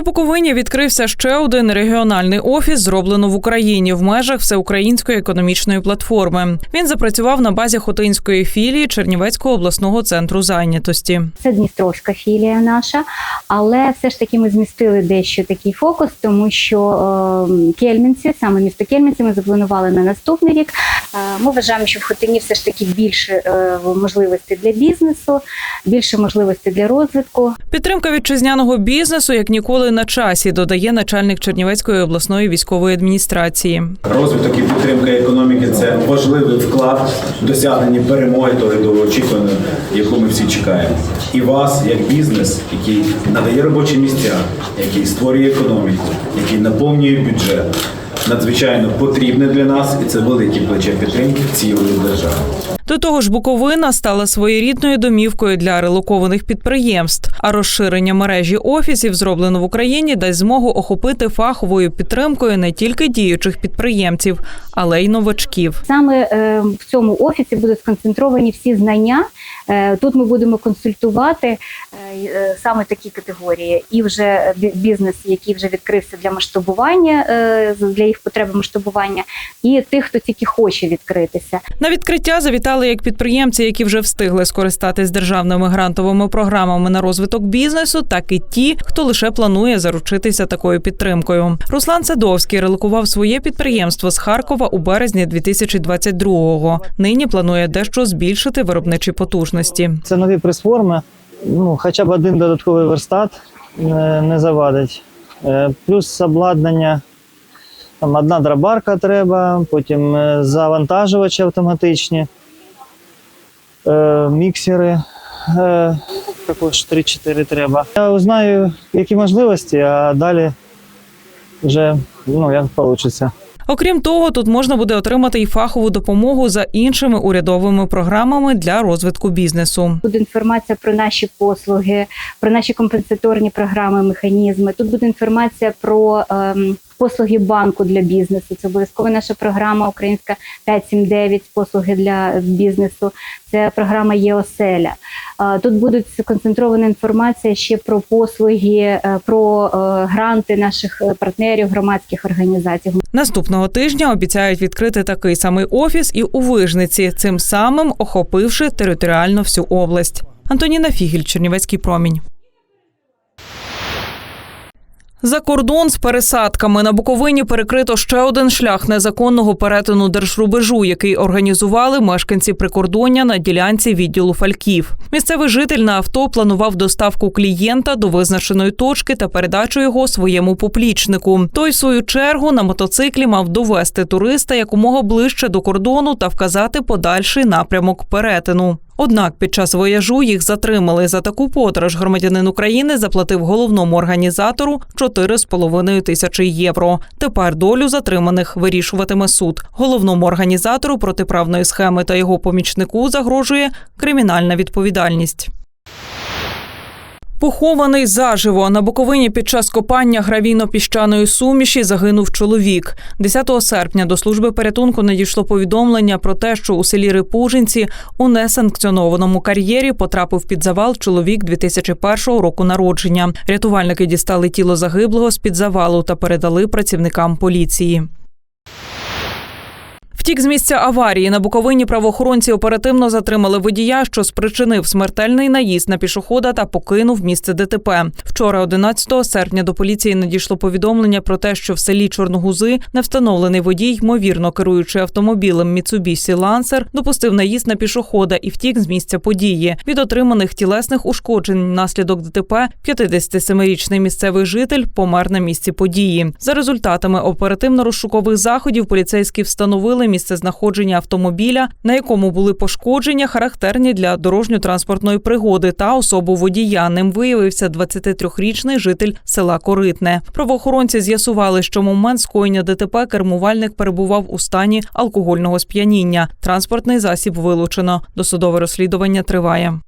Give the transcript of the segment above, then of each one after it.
На Буковині відкрився ще один регіональний офіс, зроблено в Україні в межах всеукраїнської економічної платформи. Він запрацював на базі Хотинської філії Чернівецького обласного центру зайнятості. Це Дністровська філія наша, але все ж таки ми змістили дещо такий фокус, тому що е, Кельмінці, саме місто Кельмінці, ми запланували на наступний рік. Е, ми вважаємо, що в Хотині все ж таки більше е, можливостей для бізнесу, більше можливостей для розвитку. Підтримка вітчизняного бізнесу як ніколи на часі, додає начальник Чернівецької обласної військової адміністрації. Розвиток і підтримка економіки це важливий вклад в досягнення перемоги того довгоочікуваної, яку ми всі чекаємо. І вас, як бізнес, який надає робочі місця, який створює економіку, який наповнює бюджет, надзвичайно потрібне для нас, і це велике плече підтримки цілої держави. До того ж, Буковина стала своєрідною домівкою для релокованих підприємств. А розширення мережі офісів, зроблено в Україні, дасть змогу охопити фаховою підтримкою не тільки діючих підприємців, але й новачків. Саме е, в цьому офісі будуть сконцентровані всі знання. Е, Тут ми будемо консультувати е, саме такі категорії, і вже бізнес, який вже відкрився для масштабування, для їх потреби масштабування, і тих, хто тільки хоче відкритися. На відкриття завітали як підприємці, які вже встигли скористатись державними грантовими програмами на розвиток бізнесу, так і ті, хто лише планує заручитися такою підтримкою. Руслан Садовський релокував своє підприємство з Харкова у березні 2022-го. Нині планує дещо збільшити виробничі потужності. Це нові прес-форми. Ну, хоча б один додатковий верстат не, не завадить. Е, Плюс обладнання. Там одна дробарка треба, потім е, завантажувачі автоматичні, е, міксери. Е, також 3-4 треба. Я узнаю, які можливості, а далі вже ну, як вийде. Окрім того, тут можна буде отримати і фахову допомогу за іншими урядовими програмами для розвитку бізнесу. Буде інформація про наші послуги, про наші компенсаторні програми, механізми. Тут буде інформація про ем, послуги банку для бізнесу. Це обов'язково наша програма Українська 579 послуги для бізнесу. Це програма ЄОСЕЛЯ. Тут буде сконцентрована інформація ще про послуги, е, про е, гранти наших е, партнерів, громадських організацій. Наступного тижня обіцяють відкрити такий самий офіс і у Вижниці, цим самим охопивши територіально всю область. Антоніна Фігіль, Чернівецький промінь. За кордон з пересадками на Буковині перекрито ще один шлях незаконного перетину держрубежу, який організували мешканці прикордоння на ділянці відділу Фальків. Місцевий житель на авто планував доставку клієнта до визначеної точки та передачу його своєму поплічнику. Той, в свою чергу, на мотоциклі мав довести туриста якомога ближче до кордону та вказати подальший напрямок перетину. Однак під час вояжу їх затримали. За таку подорож громадянин України заплатив головному організатору 4,5 тисячі євро. Тепер долю затриманих вирішуватиме суд. Головному організатору протиправної схеми та його помічнику загрожує кримінальна відповідальність. Похований заживо на Буковині під час копання гравійно-піщаної суміші загинув чоловік. 10 серпня до служби порятунку надійшло повідомлення про те, що у селі Рипужинці у несанкціонованому кар'єрі потрапив під завал чоловік 2001 року народження. Рятувальники дістали тіло загиблого з під завалу та передали працівникам поліції. Втік з місця аварії на Буковині правоохоронці оперативно затримали водія, що спричинив смертельний наїзд на пішохода та покинув місце ДТП. Вчора, 11 серпня, до поліції надійшло повідомлення про те, що в селі Чорногузи невстановлений водій, ймовірно керуючи автомобілем Mitsubishi Lancer, допустив наїзд на пішохода і втік з місця події. Від отриманих тілесних ушкоджень внаслідок ДТП 57-річний місцевий житель помер на місці події. За результатами оперативно-розшукових заходів поліцейські встановили місце знаходження автомобіля, на якому були пошкодження, характерні для дорожньо-транспортної пригоди, та особу водія. Ним виявився 23-річний житель села Коритне. Правоохоронці з'ясували, що момент скоєння ДТП кермувальник перебував у стані алкогольного сп'яніння. Транспортний засіб вилучено. Досудове розслідування триває.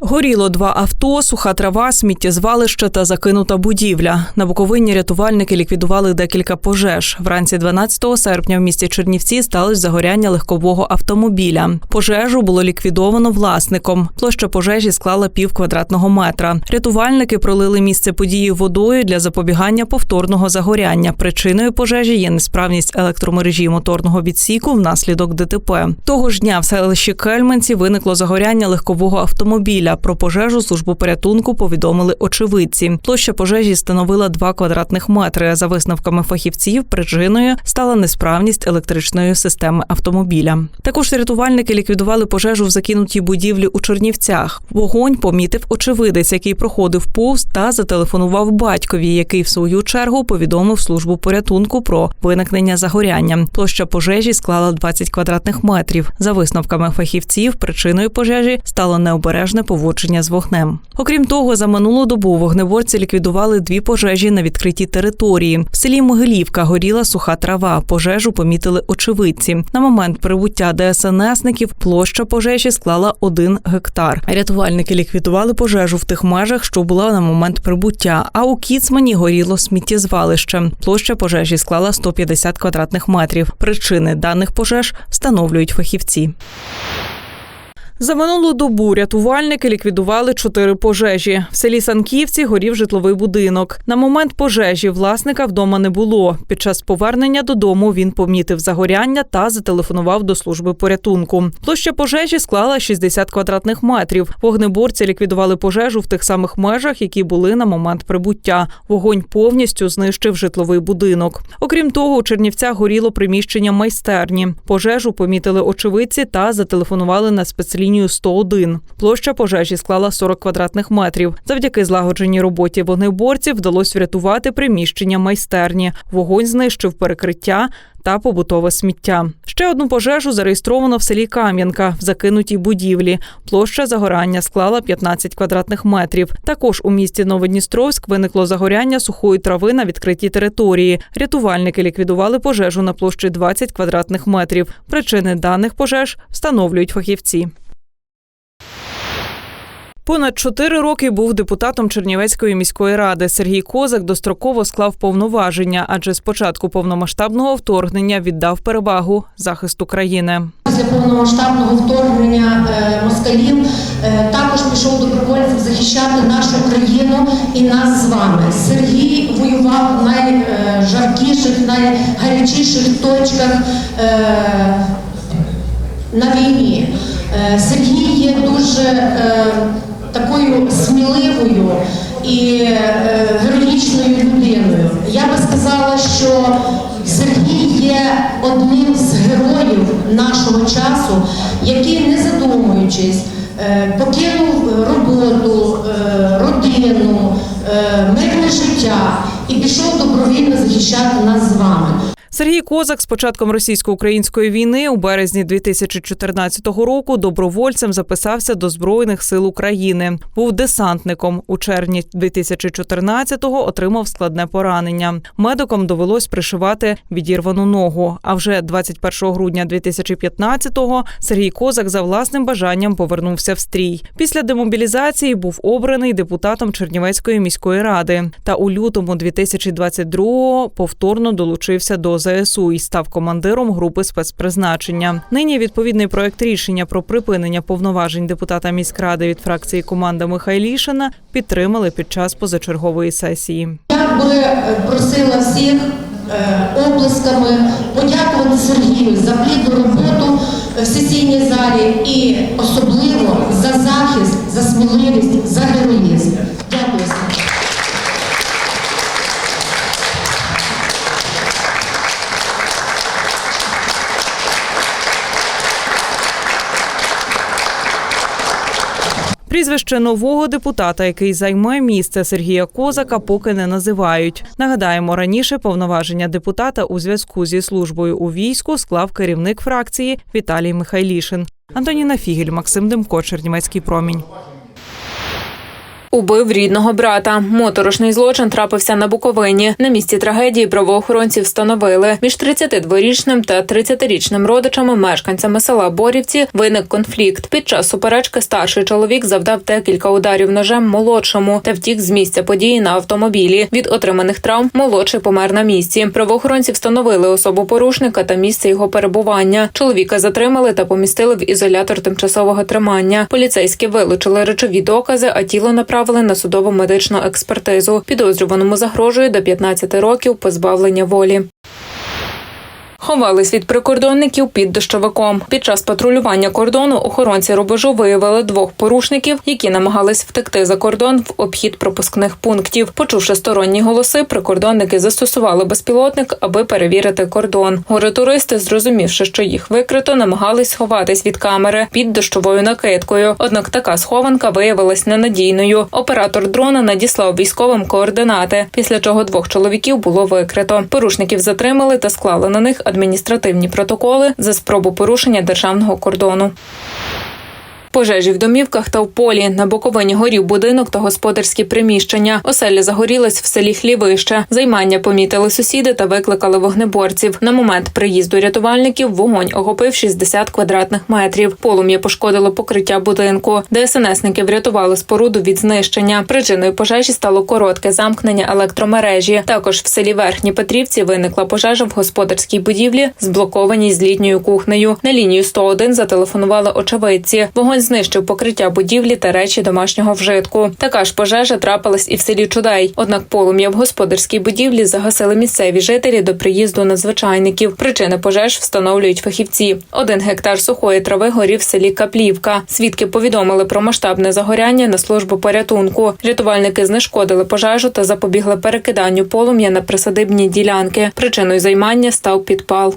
Горіло два авто, суха трава, сміттєзвалище та закинута будівля. На Буковині рятувальники ліквідували декілька пожеж. Вранці 12 серпня в місті Чернівці сталося загоряння легкового автомобіля. Пожежу було ліквідовано власником. Площа пожежі склала пів квадратного метра. Рятувальники пролили місце події водою для запобігання повторного загоряння. Причиною пожежі є несправність електромережі моторного відсіку внаслідок ДТП. Того ж дня в селищі Кельменці виникло загоряння легкового автомобіля. Про пожежу службу порятунку повідомили очевидці. Площа пожежі становила 2 квадратних метри. За висновками фахівців, причиною стала несправність електричної системи автомобіля. Також рятувальники ліквідували пожежу в закинутій будівлі у Чернівцях. Вогонь помітив очевидець, який проходив повз та зателефонував батькові, який в свою чергу повідомив службу порятунку про виникнення загоряння. Площа пожежі склала 20 квадратних метрів. За висновками фахівців, причиною пожежі стало необережне поводження з вогнем. Окрім того, за минулу добу вогнеборці ліквідували дві пожежі на відкритій території. В селі Могилівка горіла суха трава. Пожежу помітили очевидці. На момент прибуття ДСНСників площа пожежі склала один гектар. Рятувальники ліквідували пожежу в тих межах, що була на момент прибуття. А у Кіцмані горіло сміттєзвалище. Площа пожежі склала 150 квадратних метрів. Причини даних пожеж встановлюють фахівці. За минулу добу рятувальники ліквідували чотири пожежі. В селі Санківці горів житловий будинок. На момент пожежі власника вдома не було. Під час повернення додому він помітив загоряння та зателефонував до служби порятунку. Площа пожежі склала 60 квадратних метрів. Вогнеборці ліквідували пожежу в тих самих межах, які були на момент прибуття. Вогонь повністю знищив житловий будинок. Окрім того, у Чернівцях горіло приміщення майстерні. Пожежу помітили очевидці та зателефонували на спецлінію 101. Площа пожежі склала 40 квадратних метрів. Завдяки злагодженій роботі вогнеборців вдалося врятувати приміщення майстерні. Вогонь знищив перекриття та побутове сміття. Ще одну пожежу зареєстровано в селі Кам'янка в закинутій будівлі. Площа загорання склала 15 квадратних метрів. Також у місті Новодністровськ виникло загоряння сухої трави на відкритій території. Рятувальники ліквідували пожежу на площі 20 квадратних метрів. Причини даних пожеж встановлюють фахівці. Понад чотири роки був депутатом Чернівецької міської ради. Сергій Козак достроково склав повноваження, адже з початку повномасштабного вторгнення віддав перевагу захисту країни. Після повномасштабного вторгнення е, москалів е, також пішов добровольцем захищати нашу країну і нас з вами. Сергій воював в найжаркіших, найгарячіших точках е, на війні. Сергій є дуже такою сміливою і е, героїчною людиною. Я би сказала, що Сергій є одним з героїв нашого часу, який, не задумуючись, е, покинув роботу, е, родину, мирне життя і пішов добровільно захищати нас з вами. Сергій Козак з початком російсько-української війни у березні 2014 року добровольцем записався до Збройних сил України. Був десантником. У червні 2014-го отримав складне поранення. Медикам довелось пришивати відірвану ногу. А вже 21 грудня 2015-го Сергій Козак за власним бажанням повернувся в стрій. Після демобілізації був обраний депутатом Чернівецької міської ради. Та у лютому 2022-го повторно долучився до ЗСУ і став командиром групи спецпризначення. Нині відповідний проект рішення про припинення повноважень депутата міськради від фракції команда Михайлішина підтримали під час позачергової сесії. Я би просила всіх е, оплесками подякувати Сергію за плідну роботу в сесійній залі і особливо за захист, за сміливість, за героїзм. Дякую. Сергій. Прізвище нового депутата, який займе місце Сергія Козака, поки не називають. Нагадаємо, раніше повноваження депутата у зв'язку зі службою у війську склав керівник фракції Віталій Михайлішин. Антоніна Фігель, Максим Демко, Чернівецький промінь. Убив рідного брата. Моторошний злочин трапився на Буковині. На місці трагедії правоохоронці встановили між 32-річним та 30-річним родичами мешканцями села Борівці виник конфлікт. Під час суперечки старший чоловік завдав декілька ударів ножем молодшому та втік з місця події на автомобілі. Від отриманих травм молодший помер на місці. Правоохоронці встановили особу порушника та місце його перебування. Чоловіка затримали та помістили в ізолятор тимчасового тримання. Поліцейські вилучили речові докази, а тіло направили на судово медичну експертизу. Підозрюваному загрожує до 15 років позбавлення волі. Ховались від прикордонників під дощовиком. Під час патрулювання кордону охоронці рубежу виявили двох порушників, які намагались втекти за кордон в обхід пропускних пунктів. Почувши сторонні голоси, прикордонники застосували безпілотник, аби перевірити кордон. Горе-туристи, зрозумівши, що їх викрито, намагались сховатись від камери під дощовою накидкою. Однак така схованка виявилась ненадійною. Оператор дрона надіслав військовим координати, після чого двох чоловіків було викрито. Порушників затримали та склали на них адміністративні протоколи за спробу порушення державного кордону. Пожежі в домівках та в полі на Буковині горів будинок та господарські приміщення. Оселя загорілась в селі Хлівище. Займання помітили сусіди та викликали вогнеборців. На момент приїзду рятувальників вогонь охопив 60 квадратних метрів. Полум'я пошкодило покриття будинку. ДСНСники врятували споруду від знищення. Причиною пожежі стало коротке замкнення електромережі. Також в селі Верхні Петрівці виникла пожежа в господарській будівлі, зблокованій з літньою кухнею. На лінію 101 зателефонували очевидці. Вогонь знищив покриття будівлі та речі домашнього вжитку. Така ж пожежа трапилась і в селі Чудей. Однак полум'я в господарській будівлі загасили місцеві жителі до приїзду надзвичайників. Причини пожеж встановлюють фахівці. Один гектар сухої трави горів в селі Каплівка. Свідки повідомили про масштабне загоряння на службу порятунку. Рятувальники знешкодили пожежу та запобігли перекиданню полум'я на присадибні ділянки. Причиною займання став підпал.